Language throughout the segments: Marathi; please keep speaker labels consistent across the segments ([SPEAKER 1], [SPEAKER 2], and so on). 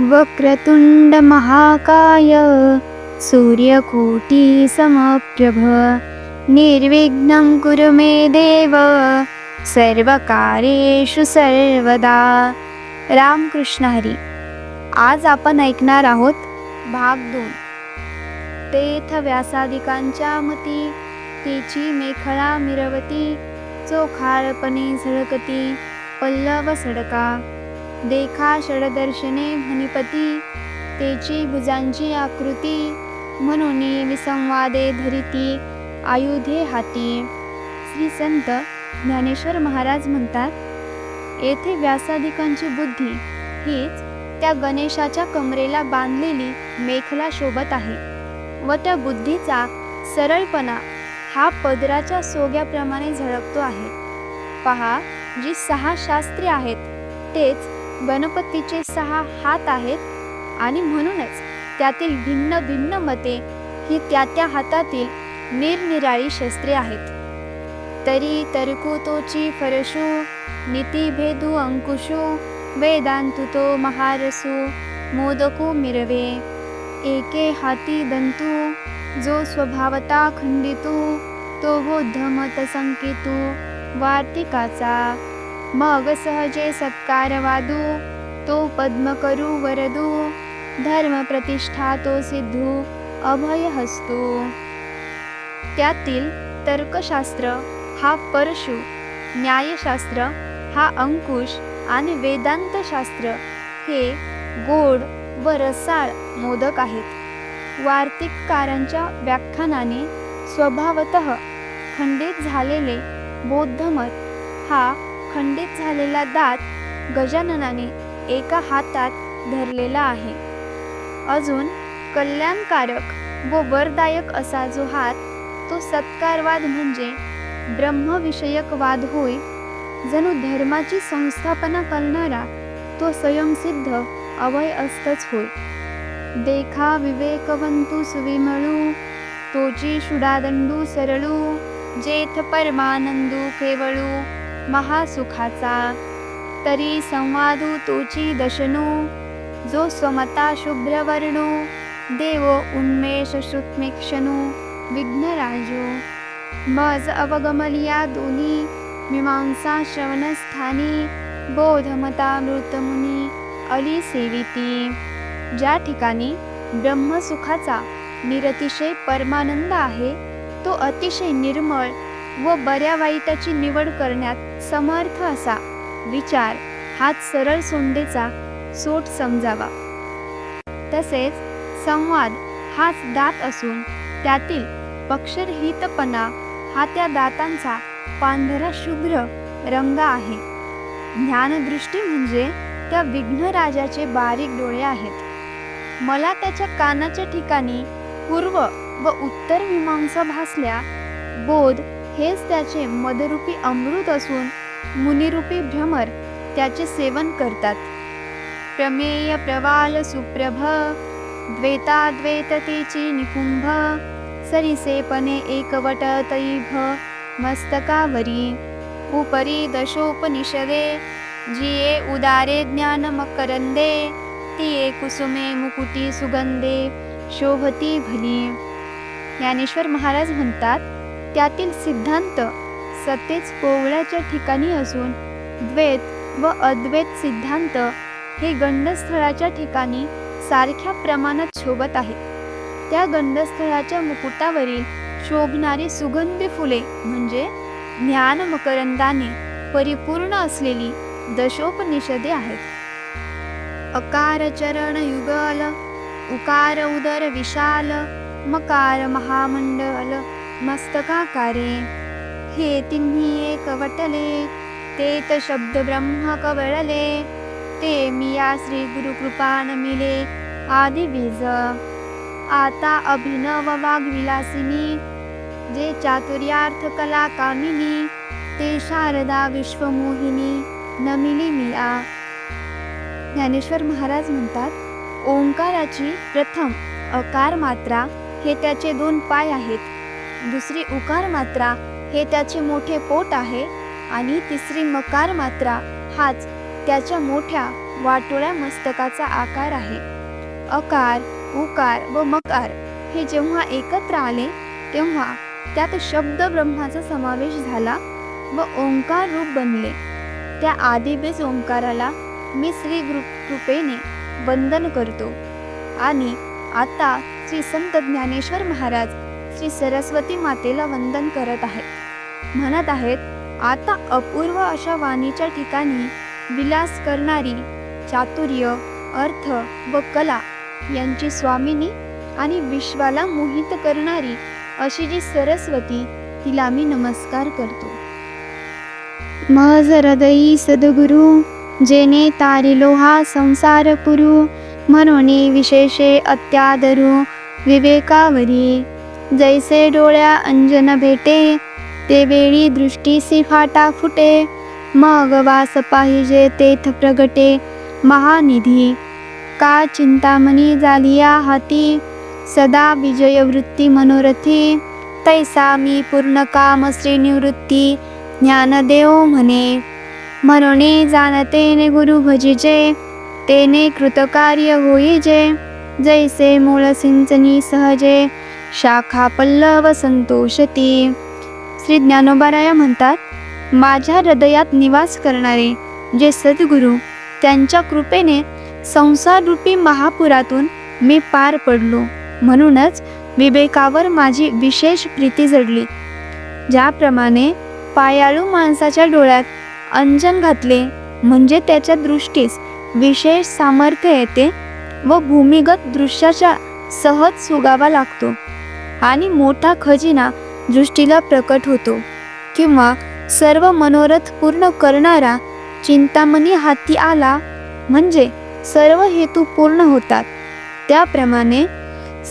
[SPEAKER 1] वक्रतुंड महाकाय सूर्यकोटी समप्रभ। निर्विघ्नं कुरु मे देव सर्वकारेषु सर्वदा। रामकृष्ण हरी आज आपण ऐकणार आहोत भाग दोन. तेथ व्यासादिकांच्या मती तेची मेखळा मिरवती चोखाळपणे झळकती पल्लव सडका। देखा षडदर्शने म्हनिपती तेची भुजांची आकृती म्हणून विसंवादे धरिती आयुधे हाती. श्री संत ज्ञानेश्वर महाराज म्हणतात येथे व्यासाधिकांची बुद्धी हीच त्या गणेशाच्या कमरेला बांधलेली मेखला शोभत आहे व त्या बुद्धीचा सरळपणा हा पदराच्या सोग्याप्रमाणे झळकतो आहे. पहा जी सहा शास्त्रे आहेत तेच गणपतीचे सहा हात आहेत आणि म्हणूनच त्यातील भिन्न भिन्न मते ही त्या त्या हातातील निरनिराळी शस्त्रे आहेत. तरी तरकुतोची फरशु फरशू नीतिभेदू अंकुशू वेदांतुतो महारसू मोदकू मिरवे एके हाती दंतू जो स्वभावता खंडितू तो हो बोद्धमत संकेतू वार्तिकाचा मग सहजे सत्कार वादू तो पद्म करू वरदू धर्म प्रतिष्ठा तो सिद्धू अभय हस्तू त्यातील तर्कशास्त्र हा परशु न्यायशास्त्र हा अंकुश आणि वेदांतशास्त्र हे गोड व रसाळ मोदक आहेत. वार्तिककारांच्या व्याख्यानाने स्वभावत खंडित झालेले बौद्धमत हा खंडित झालेला दात गजाननाने एका हातात धरलेला आहे. अजून कल्याणकारक व वरदायक असा जो हात तो सत्कारवाद म्हणजे ब्रह्मविषयक वाद होय जणू धर्माची संस्थापना करणारा तो स्वयंसिद्ध अवय असतच होय. देखा विवेकवंतू सुविमळू तोची शुडादंडू सरळू जेथ परमानंदू केवळू महासुखाचा. तरी संवादू तोची दशनू जो स्वमता शुभ्रवर्णू देव उन्मेष श्रुत्मेक्षणू विघ्नराजो. मज अवगमलिया दोन्ही मीमांसा श्रवणस्थानी बोधमता मृतमुनी अली सेविती ज्या ठिकाणी ब्रह्मसुखाचा निरतिशय परमानंद आहे तो अतिशय निर्मळ व बऱ्या वाईटाची निवड करण्यात समर्थ असा. विचार हाच सरळ सोंडेचा सोट समजावा. तसेच संवाद हाच दात असून त्यातील पक्षरहितपणा हा त्या दातांचा पांढरा शुभ्र रंग आहे. ज्ञानदृष्टी म्हणजे त्या विघ्नराजाचे बारीक डोळे आहेत. मला त्याच्या कानाच्या ठिकाणी पूर्व व उत्तर मीमांसा भासल्या बोध हेच त्याचे मदरूपी अमृत असून मुनिरूपी भ्रमर त्याचे सेवन करतात. प्रमेय प्रवाल सुप्रभ द्वैताद्वैततेची निकुंभ सरिसेपने एकवट तैभ मस्तकावरी उपरी दशोपनिषदे जिये उदारे ज्ञान मकरंदे तिये कुसुमे मुकुटी सुगंधे शोभती भली. ज्ञानेश्वर महाराज म्हणतात त्यातील सिद्धांत सत्तेच कोवळ्याच्या ठिकाणी असून द्वैत व अद्वैत सिद्धांत हे गंडस्थळाच्या ठिकाणी सारख्या प्रमाणात शोभत आहेत. त्या गंडस्थळाच्या मुकुटावरील शोभणारी सुगंधी फुले म्हणजे ज्ञान मकरंदाने परिपूर्ण असलेली दशोपनिषदे आहेत. अकार चरण युगल उकार उदर विशाल मकार महामंडल मस्तकाकारे। हे तिन्ही एक वटले तेत शब्द ब्रह्म कवळले ते मिया श्री गुरु कृपा नमिले आदि बीज। आता अभिनव वाग्विलासिनी जे चातुर्यार्थ कला कामिनी ते शारदा विश्वमोहिनी नमिली मिया ज्ञानेश्वर महाराज म्हणतात ओंकाराची प्रथम अकार मात्रा हे त्याचे दोन पाय आहेत. दुसरी उकार मात्रा हे त्याचे मोठे पोट आहे आणि तिसरी मकार मात्रा हाच त्याच्या मोठ्या वाटोळ्या मस्तकाचा आकार आहे. अकार उकार व मकार हे जेव्हा एकत्र आले तेव्हा त्यात शब्द ब्रह्माचा समावेश झाला व ओंकार रूप बनले. त्या आदिबीज ओंकाराला मी श्री कृपेने वंदन करतो. आणि आता श्री संत ज्ञानेश्वर महाराज श्री सरस्वती मातेला वंदन करत आहेत म्हणत आहेत आता अपूर्व अशा वाणीच्या ठिकाणी विलास करणारी चातुर्य अर्थ व कला यांची स्वामिनी आणि विश्वाला मोहित करणारी अशी जी सरस्वती तिला मी नमस्कार करतो. मज हृदयी सद्गुरु जेने तारिलो हा संसार पुरु म्हणून विशेषे अत्यादरू विवेकावरी जैसे डोळ्या अंजन भेटे ते वेळी दृष्टीसी फाटा फुटे. मग वास पाहिजे तेथ प्रगटे महानिधी. का चिंतामणी झालिया हाती? सदा विजय वृत्ती मनोरथी. तैसा मी पूर्ण काम श्रीनिवृत्ती ज्ञानदेव म्हणे. म्हणून जाणतेने गुरु भजिजे तेने कृतकार्य होईजे जैसे मूळ सिंचनी सहजे शाखा पल्लव संतोषती. श्री ज्ञानोबाराया म्हणतात माझ्या हृदयात निवास करणारे जे सद्गुरू त्यांच्या कृपेने संसाररूपी महापुरातून मी पार पडलो. म्हणूनच विवेकावर माझी विशेष प्रीती जडली. ज्याप्रमाणे पायाळू माणसाच्या डोळ्यात अंजन घातले म्हणजे त्याच्या दृष्टीस विशेष सामर्थ्य येते व भूमिगत दृश्याच्या सहज सुगावा लागतो. आणि मोठा खजिना दृष्टीला प्रकट होतो. किंवा सर्व मनोरथ पूर्ण करणारा चिंतामणी हाती आला म्हणजे सर्व हेतू पूर्ण होतात. त्याप्रमाणे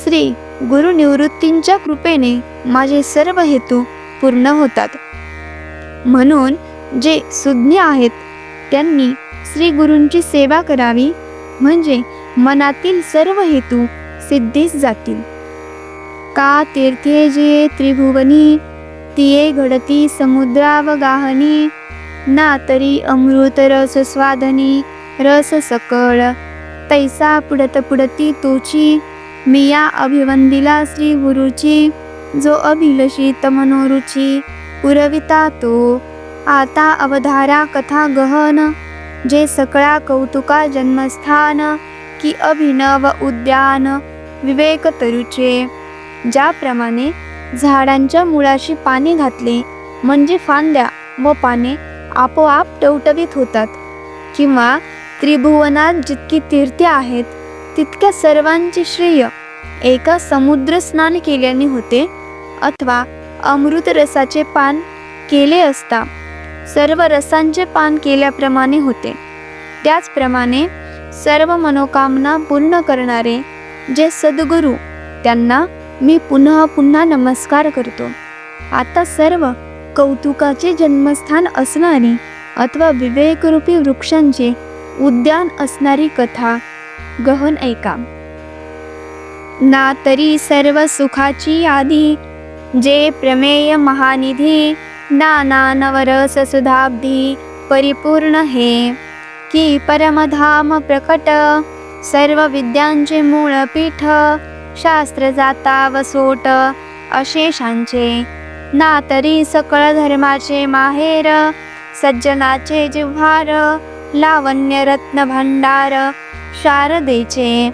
[SPEAKER 1] श्री गुरुनिवृत्तींच्या कृपेने माझे सर्व हेतू पूर्ण होतात. म्हणून जे सुज्ञ आहेत त्यांनी श्री गुरूंची सेवा करावी म्हणजे मनातील सर्व हेतू सिद्धीस जातील. का तीर्थे जे त्रिभुवनी तिये घडती समुद्रावगाहनी ना तरी अमृत रस स्वादनी रस सकळ. तैसा पुडत पुडती तोची मिया अभिवंदिला श्री गुरुची जो अभिलषित मनोरुची पुरविता तो. आता अवधारा कथा गहन जे सकळा कौतुका जन्मस्थान की अभिनव उद्यान विवेक तरुचे. ज्याप्रमाणे झाडांच्या मुळाशी पाणी घातले म्हणजे फांद्या व पाने आपोआप टवटवीत होतात. किंवा त्रिभुवनात जितकी तीर्थे आहेत तितक्या सर्वांचे श्रेय एका समुद्र स्नान केल्याने होते अथवा अमृत रसाचे पान केले असता. सर्व रसांचे पान केल्याप्रमाणे होते. त्याचप्रमाणे सर्व मनोकामना पूर्ण करणारे जे सद्गुरू त्यांना मी पुन्हा पुन्हा नमस्कार करतो. आता सर्व कौतुकाचे जन्मस्थान असणारी अथवा विवेकरूपी वृक्षांचे उद्यान असणारी कथा गहन ऐका. ना तरी सर्व सुखाची यादी जे प्रमेय महानिधी नाना नवरस सुधाब्धी परिपूर्ण हे. की परमधाम प्रकट सर्व विद्यांचे मूळ पीठ शास्त्र जाता वसोट अशेषांचे ना तरी सकळ धर्माचे माहेर सज्जनाचे जिव्हार लावण्य रत्न भंडार शारदेचे.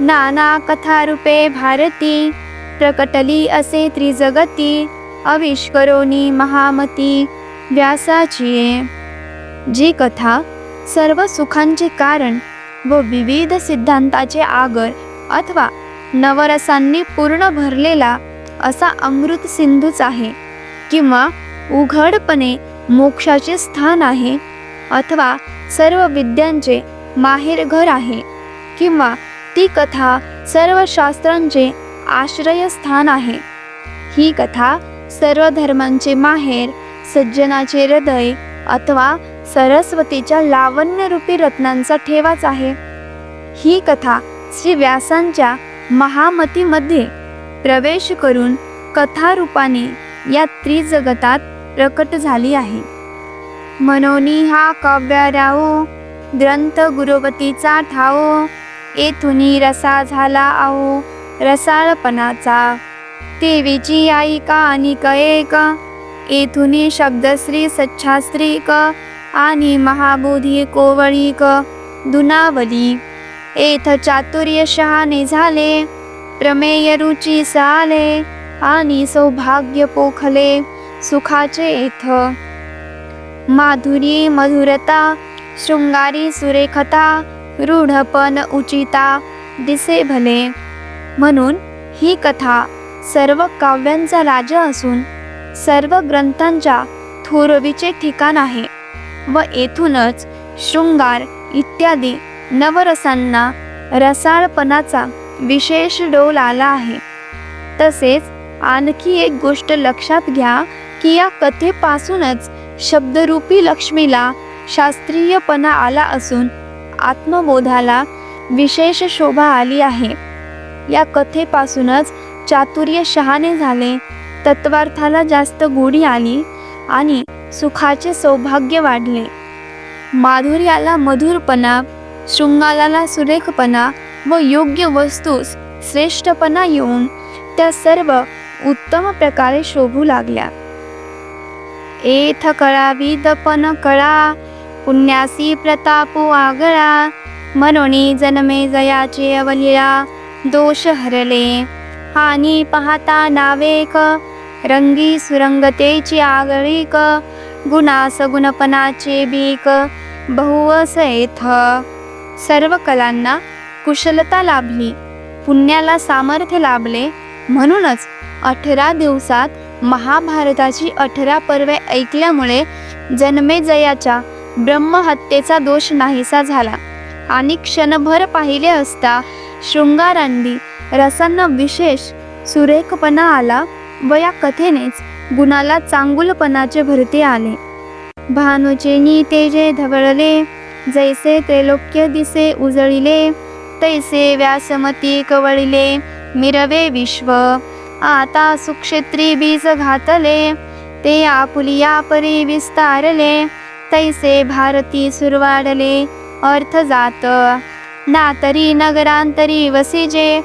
[SPEAKER 1] नाना कथारूपे भारती प्रकटली असे त्रिजगती अविष्करोनी महामती व्यासाची जी कथा सर्व सुखांचे कारण व विविध सिद्धांताचे आगर अथवा नवरसांनी पूर्ण भरलेला असा अमृत सिंधूच आहे किंवा उघडपणे मोक्षाचे स्थान आहे अथवा सर्व विद्यांचे माहेरघर आहे किंवा ती कथा सर्व शास्त्रांचे आश्रयस्थान आहे. ही कथा सर्व धर्मांचे माहेर सज्जनाचे हृदय अथवा सरस्वतीच्या लावण्यरूपी रत्नांचा ठेवाच आहे. ही कथा श्री व्यासांच्या महामतीमध्ये प्रवेश करून कथारूपाने या त्रिजगतात प्रकट झाली आहे. मनोनी हा काव्याराओ ग्रंथ गुरुवतीचा ठाओ येथुनी रसा झाला आहो रसाळपणाचा. देवीची आई का आणि एक येथुनी शब्दश्री सच्छास्त्रीक आणि महाबोधी कोवळीक दुनावली. एथ चातुर्य शहाणे झाले प्रमेय रुची साले आणि सौभाग्य पोखले सुखाचे एथ. माधुरी मधुरता शृंगारी सुरेखता रूढपण उचिता दिसे भले. म्हणून ही कथा सर्व काव्यांचा राजा असून सर्व ग्रंथांच्या थोरवीचे ठिकाण आहे व येथूनच शृंगार इत्यादी नवरसांना रसाळपणाचा विशेष डोल आला आहे. तसेच आणखी एक गोष्ट लक्षात घ्या की या कथेपासूनच शब्दरूपी लक्ष्मीला शास्त्रीयपणा आला असून आत्मबोधाला विशेष शोभा आली आहे. या कथेपासूनच चातुर्य शहाणे झाले तत्वार्थाला जास्त गोडी आली आणि सुखाचे सौभाग्य वाढले. माधुर्याला मधुरपणा शृंगाराला सुरेखपणा व योग्य वस्तूस श्रेष्ठपणा येऊन त्या सर्व उत्तम प्रकारे शोभू लागल्या. एथ कळा विदपन कळा पुण्यासी प्रतापो आगळा मनोनी जन्मे जयाचे अवलिळा दोष हरले. हानी पाहता नावेक रंगी सुरंगतेची आगळीक गुणास गुणपणाचे बीक बहुवस येथ सर्व कलांना कुशलता लाभली. पुण्याला सामर्थ्य लाभले. म्हणूनच अठरा दिवसात महाभारताची अठरा पर्वे ऐकल्यामुळे जन्मेजयाच्या ब्रह्महत्येचा दोष नाहीसा झाला. आणि क्षणभर पाहिले असता शृंगारांनी रसांना विशेष सुरेखपणा आला व या कथेनेच गुणाला चांगुलपणाचे भरते आले. भानुचे तेजे धवळले जैसे त्रैलोक्य दिसे उजळिले तैसे व्यासमती कवळिले मिरवे विश्व. आता सुक्षेत्री बीज घातले ते आपुलिया परी विस्तारले तैसे भारती सुरवाडले अर्थ जात. ना तरी नगरांतरी वसिजे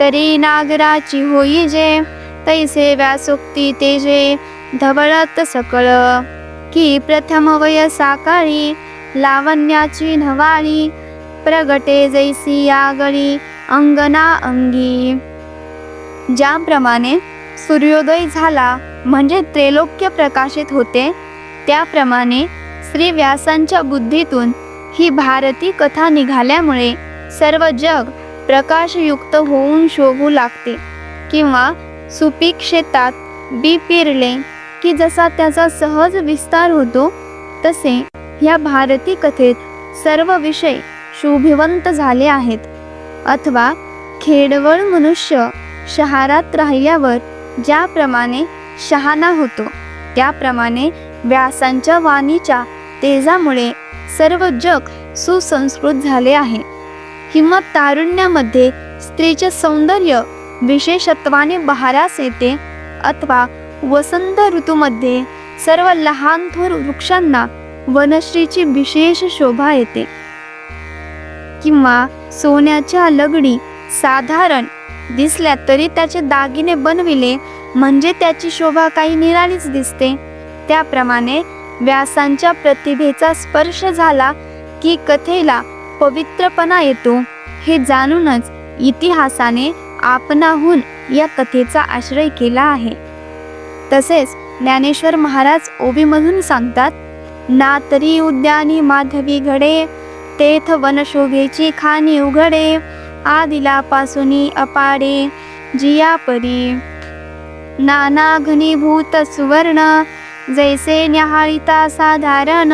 [SPEAKER 1] तरी नागराची होईजे तैसे व्यासोक्ती तेजे धवळत सकळ. की प्रथम वय साकाळी लावण्याची नवाळी प्रगटे जैसी आगळी अंगना अंगी. ज्याप्रमाणे सूर्योदय झाला म्हणजे त्रैलोक्य प्रकाशित होते त्याप्रमाणे श्री व्यासांच्या बुद्धीतून ही भारती कथा निघाल्यामुळे सर्व जग प्रकाशयुक्त होऊन शोभू लागते. किंवा सुपीक शेतात बी पेरले की जसा त्याचा सहज विस्तार होतो तसे ह्या भारती कथेत सर्व विषय शोभिवंत झाले आहेत. अथवा खेडवळ मनुष्य शहरात राहिल्यावर ज्याप्रमाणे शहाणा होतो त्याप्रमाणे व्यासांच्या वाणीच्या तेजामुळे सर्व जग सुसंस्कृत झाले आहे. किंवा तारुण्यामध्ये स्त्रीचे सौंदर्य विशेषत्वाने बहारास येते अथवा वसंत ऋतूमध्ये सर्व लहान थोर वृक्षांना वनश्रीची विशेष शोभा येते. किंवा सोन्याच्या लगडी साधारण दिसल्या तरी त्याचे दागिने बनविले म्हणजे त्याची शोभा काही निराळीच दिसते. त्याप्रमाणे व्यासांच्या प्रतिभेचा स्पर्श झाला की कथेला पवित्रपणा येतो. हे जाणूनच इतिहासाने आपणाहून या कथेचा आश्रय केला आहे. तसेच ज्ञानेश्वर महाराज ओबीमधून सांगतात ना तरी उद्यानी माधवी घडे तेथ वनशोभेची खाणी उघडे आदिलापासुनी अपाडे जिया परी नाना घनीभूत सुवर्ण जैसे न्याहाळिता साधारण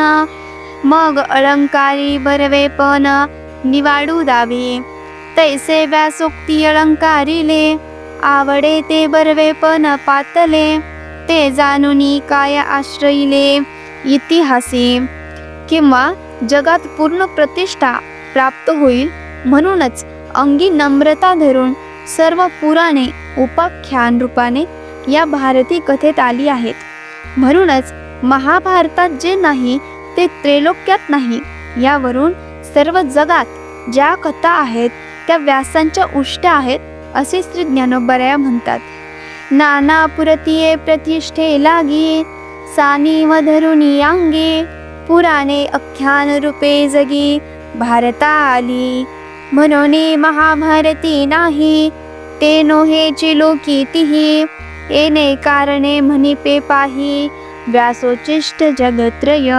[SPEAKER 1] मग अलंकारी बरवे पण निवाडू दावे. तैसे व्यासोक्ती अलंकारिले आवडे ते बरवे पण पातले ते जाणुनी काय आश्रयिले. इतिहासी किंवा जगात पूर्ण प्रतिष्ठा प्राप्त होईल म्हणूनच अंगी नम्रता धरून सर्व पुराणे उपाख्यान रूपाने या भारती कथेत आली आहेत. म्हणूनच महाभारतात जे नाही ते त्रैलोक्यात नाही. यावरून सर्व जगात ज्या कथा आहेत त्या व्यासांच्या उष्ट्या आहेत असे श्री ज्ञानोबराया म्हणतात. नाना पुरतीये प्रतिष्ठे लागी सानी धरुणी अंगी पुराणे अख्यान रूपे जगी भारता आली. म्हणून महाभारती नाही ते नोहेची लोकी तिही. येणे कारणे म्हणिपे पाही व्यासोचिष्ट जगत्रय.